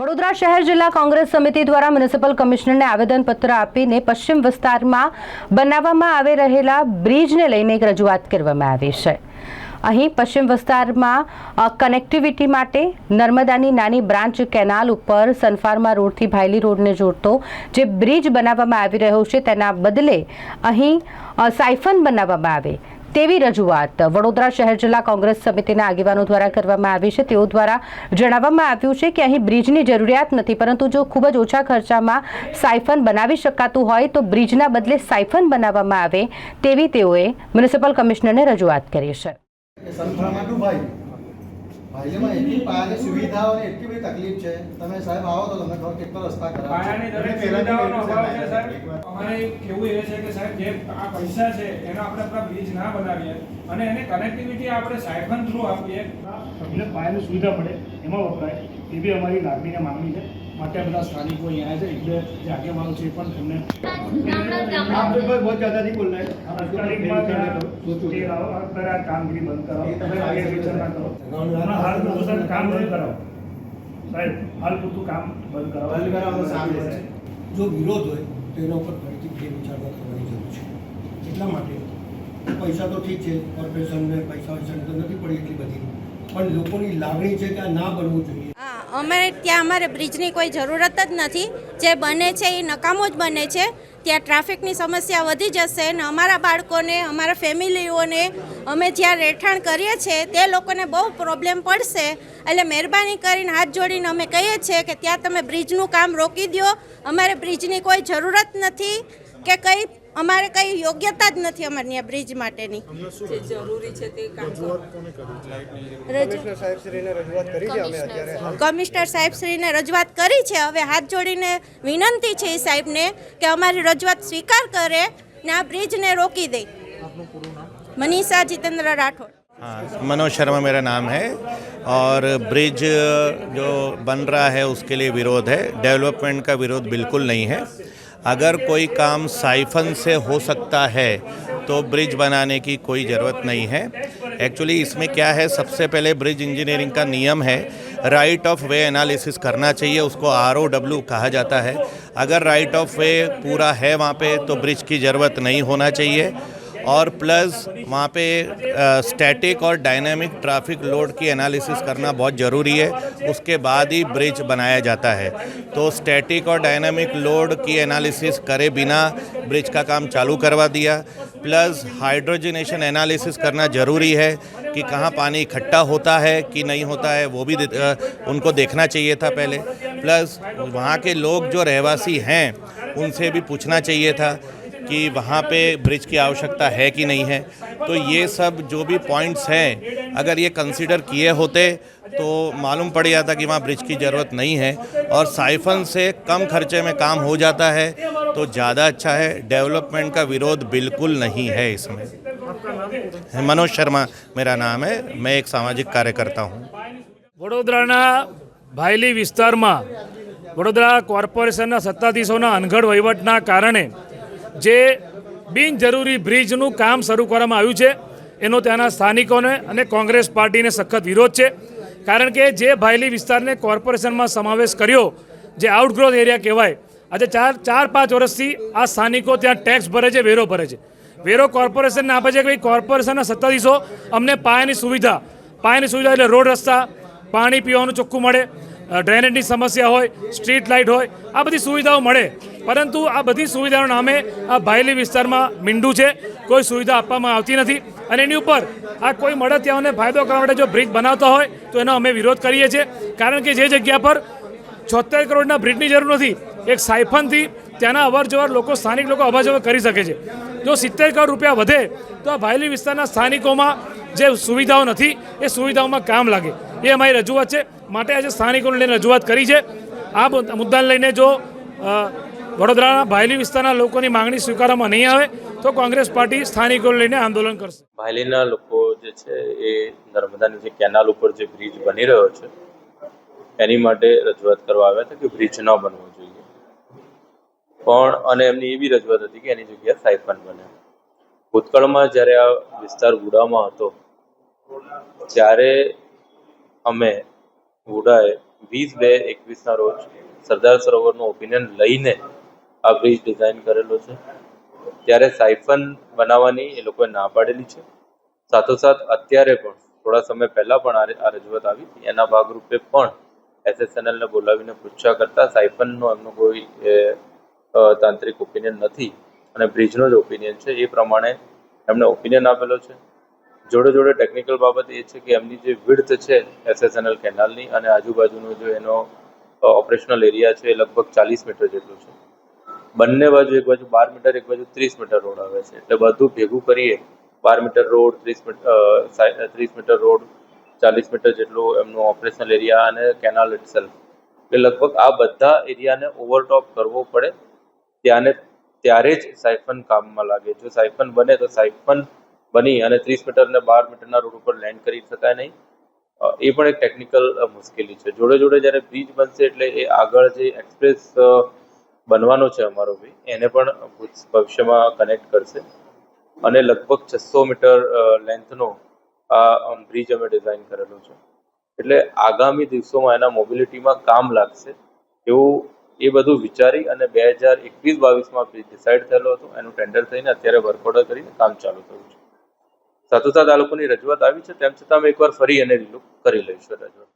વડોદરા શહેર જિલ્લા કોંગ્રેસ સમિતિ દ્વારા મ્યુનિસિપલ કમિશનરને આવેદનપત્ર આપીને પશ્ચિમ વિસ્તારમાં બનાવવામાં આવી રહેલા બ્રિજને લઈને એક રજૂઆત કરવામાં આવી છે. અહીં પશ્ચિમ વિસ્તારમાં કનેક્ટિવિટી માટે નર્મદાની નાની બ્રાન્ચ કેનાલ ઉપર સનફાર્મા રોડથી ભાયલી રોડને જોડતો જે બ્રિજ બનાવવામાં આવી રહ્યો છે તેના બદલે અહીં સાયફન બનાવવામાં આવે. તેવી રજૂઆત વડોદરા શહેર જિલ્લા કોંગ્રેસ સમિતિના આગેવાનો દ્વારા કરવામાં આવી છે. તેઓ દ્વારા જણાવવામાં આવ્યું છે કે અહીં બ્રિજની જરૂરિયાત નથી, પરંતુ જો ખૂબ જ ઓછા ખર્ચામાં સાયફન બનાવી શકાતું હોય તો બ્રિજના બદલે સાયફન બનાવવામાં આવે તેવી તેઓએ મ્યુનિસિપલ કમિશનરને રજૂઆત કરી છે. ભાઈલીમાં એટલી પાયાની સુવિધાઓ અને એટલી બધી તકલીફ છે. તમે સાહેબ આવો તો તમને ખબર કેટલો રસ્તા ખરાબ. પાયાની દરેક સુવિધાઓનો અભાવ છે સાહેબ. અમારે કેવું એ છે કે સાહેબ જે આ પૈસા છે એનો આપણે આપણા બ્રિજ ના બનાવીએ અને એને કનેક્ટિવિટી આપણે સાયફન થ્રુ આપીએ. તમને પાયાની સુવિધા મળે એમાં વપરાય એ બી અમારી લાગણીને માંગણી છે. માટે બધા સ્થાનિકો અહીંયા છે. એટલે જે છે પણ તમને જો વિરોધ હોય તો એના ઉપર ફરીથી ફેર વિચારણા કરવાની જરૂર છે. એટલા માટે પૈસા તો ઠીક છે કોર્પોરેશનને પૈસા વૈસા તો નથી પડી એટલી બધી. પણ લોકોની લાગણી છે કે આ ના બનવું જોઈએ. હા અમારે ત્યાં અમારે બ્રિજની કોઈ જરૂરત જ નથી. જે બને છે એ નકામો જ બને છે. ત્યાં ટ્રાફિકની સમસ્યા વધી જશે અને અમારા બાળકોને, અમારા ફેમિલીઓને અમે જ્યાં રહેઠાણ કરીએ છીએ, તે લોકોને બહુ પ્રોબ્લેમ પડશે. એટલે મહેરબાની કરીને હાથ જોડીને અમે કહીએ છીએ કે ત્યાં તમે બ્રિજનું કામ રોકી દો અમારે બ્રિજની કોઈ જરૂરત નથી કે કંઈ અમારે કંઈ યોગ્યતા જ નથી અમારે ત્યાં બ્રિજ માટેની જે જરૂરી છે તે કામ કરો રજૂ- કમિશનર સાહેબશ્રીને રજૂઆત કરી છે હવે હાથ જોડીને વિનંતી છે એ સાહેબને કે અમારી રજૂઆત સ્વીકાર કરે ને આ બ્રિજને રોકી દે મનીષા જીતેન્દ્ર રાઠોડ हाँ मनोज शर्मा मेरा नाम है और ब्रिज जो बन रहा है उसके लिए विरोध है डेवलपमेंट का विरोध बिल्कुल नहीं है अगर कोई काम साइफन से हो सकता है तो ब्रिज बनाने की कोई ज़रूरत नहीं है। एक्चुअली इसमें क्या है, सबसे पहले ब्रिज इंजीनियरिंग का नियम है राइट ऑफ़ वे एनालिसिस करना चाहिए, उसको आर ओ डब्ल्यू कहा जाता है। अगर राइट ऑफ़ वे पूरा है वहाँ पे तो ब्रिज की ज़रूरत नहीं होना चाहिए। और प्लस वहाँ पे स्टैटिक और डायनामिक ट्रैफ़िक लोड की एनालिसिस करना बहुत ज़रूरी है। उसके बाद ही ब्रिज बनाया जाता है। तो स्टैटिक और डायनामिक लोड की एनालिसिस करे बिना ब्रिज का काम चालू करवा दिया। प्लस हाइड्रोजनेशन एनालिसिस करना ज़रूरी है कि कहाँ पानी इकट्ठा होता है कि नहीं होता है, वो भी दे- उनको देखना चाहिए था पहले। प्लस वहाँ के लोग जो रहवासी हैं, उनसे भी पूछना चाहिए था कि वहाँ पे ब्रिज की आवश्यकता है कि नहीं है तो ये सब जो भी पॉइंट्स हैं अगर ये कंसीडर किए होते तो मालूम पड़ जाता कि वहाँ ब्रिज की ज़रूरत नहीं है और साइफन से कम खर्चे में काम हो जाता है तो ज़्यादा अच्छा है डेवलपमेंट का विरोध बिल्कुल नहीं है इसमें मनोज शर्मा मेरा नाम है मैं एक सामाजिक कार्यकर्ता हूँ વડોદરાના ભાયલી વિસ્તારમાં વડોદરા કોર્પોરેશનના સત્તાધીશોના અનગઢ વહીવટના કારણે જે બિનજરૂરી બ્રિજનું કામ શરૂ કરવામાં આવ્યું છે, એનો ત્યાંના સ્થાનિકોને અને કોંગ્રેસ પાર્ટીને સખત વિરોધ છે. કારણ કે જે ભાયલી વિસ્તારને કોર્પોરેશનમાં સમાવેશ કર્યો, જે આઉટગ્રોથ એરિયા કહેવાય, આજે ચાર ચાર, પાંચ વર્ષથી આ સ્થાનિકો ત્યાં ટેક્સ ભરે છે, વેરો ભરે છે. વેરો કોર્પોરેશનને આપે છે કે ભાઈ કોર્પોરેશનના સત્તાધીશો અમને પાયાની સુવિધા પાયાની સુવિધા એટલે રોડ રસ્તા, પાણી પીવાનું ચોખ્ખું મળે ડ્રેનેજની સમસ્યા હોય સ્ટ્રીટ લાઇટ હોય, આ બધી સુવિધાઓ મળે. પરંતુ આ બધી સુવિધાઓના નામે આ ભાયલી વિસ્તારમાં મીંડું છે. કોઈ સુવિધા આપવામાં આવતી નથી. અને એની ઉપર આ કોઈ મળતિયાઓને ફાયદો કરવા માટે જો બ્રિજ બનાવતા હોય, તો એનો અમે વિરોધ કરીએ છીએ. કારણ કે જે જગ્યા પર છોતેર કરોડના બ્રિજની જરૂર નથી, એક સાયફનથી ત્યાંના અવર જવર લોકો, સ્થાનિક લોકો અવર જવર કરી શકે છે. જો સિત્તેર કરોડ રૂપિયા વધે, તો આ ભાયલી વિસ્તારના સ્થાનિકોમાં જે સુવિધાઓ નથી, એ સુવિધાઓમાં કામ લાગે. એ અમારી રજૂઆત છે. માટે આજે સ્થાનિકોને લઈને રજૂઆત કરી છે. આ મુદ્દાને લઈને જો વડોદરાના ભાયલી વિસ્તારના લોકોની માંગણી સ્વીકારવામાં નહીં આવે તો કોંગ્રેસ પાર્ટી સ્થાનિકો લઈને આંદોલન કરશે. ભાયલીના લોકો જે છે એ નર્મદાની જે કેનાલ ઉપર જે બ્રિજ બની રહ્યો છે, એની માટે રજૂઆત કરવા આવ્યા હતા કે બ્રિજ ન બનવો જોઈએ. પણ, અને એમની એવી રજૂઆત હતી કે એની જગ્યાએ સાયફન બને. ભૂતકાળમાં જ્યારે આ વિસ્તાર વુડામાં હતો, ત્યારે અમે વુડાએ વીસ બે એકવીસના રોજ સરદાર સરોવરનો ઓપિનિયન લઈને આ બ્રિજ ડિઝાઇન કરેલો છે. ત્યારે સાયફન બનાવવાની એ લોકોએ ના પાડેલી છે. સાથોસાથ અત્યારે પણ થોડા સમય પહેલાં પણ આ રજૂઆત આવી એના ભાગરૂપે પણ એસએસએનએલને બોલાવીને પૂછ્યા કરતા સાયફનનો એમનો કોઈ તાંત્રિક ઓપિનિયન નથી અને બ્રિજનો જ ઓપિનિયન છે. એ પ્રમાણે એમણે ઓપિનિયન આપેલો છે. જોડે જોડે ટેકનિકલ બાબત એ છે કે એમની જે વિડ્થ છે એસએસએનએલ કેનાલની અને આજુબાજુનો જે એનો ઓપરેશનલ એરિયા છે એ લગભગ ચાલીસ મીટર જેટલું છે. બંને બાજુ એક બાજુ બાર મીટર, એક બાજુ ત્રીસ મીટર રોડ આવે છે. એટલે બધું ભેગું કરીએ, બાર મીટર રોડ, ત્રીસ મીટર ત્રીસ મીટર રોડ, ચાલીસ મીટર જેટલું એમનું ઓપરેશનલ એરિયા અને કેનાલ ઇટસેલ્ફ એટલે લગભગ આ બધા એરિયાને ઓવરટોપ કરવો પડે. ત્યાંને, ત્યારે જ સાયફન કામમાં લાગે. જો સાયફન બને તો સાયફન બની અને ત્રીસ મીટર અને બાર મીટરના રોડ ઉપર લેન્ડ કરી શકાય નહીં. એ પણ એક ટેકનિકલ મુશ્કેલી છે. જોડે જોડે જ્યારે બ્રિજ બનશે એટલે એ આગળ જે એક્સપ્રેસ બનવાનો છે અમારો બી. એને પણ ભવિષ્યમાં કનેક્ટ કરશે. અને લગભગ છસો મીટર લેન્થનો આ બ્રિજ અમે ડિઝાઇન કરેલો છે. એટલે આગામી દિવસોમાં એના મોબિલિટીમાં કામ લાગશે એવું એ બધું વિચારી અને બે હજાર એકવીસ બાવીસમાં ડિસાઇડ થયેલો હતો, એનું ટેન્ડર થઈને અત્યારે વર્ક ઓર્ડર કરીને કામ ચાલુ થયું છે. સાથોસાથ આ લોકોની રજૂઆત આવી છે, તેમ છતાં અમે એકવાર ફરી એને રિલુક કરી લઈશું રજૂઆત.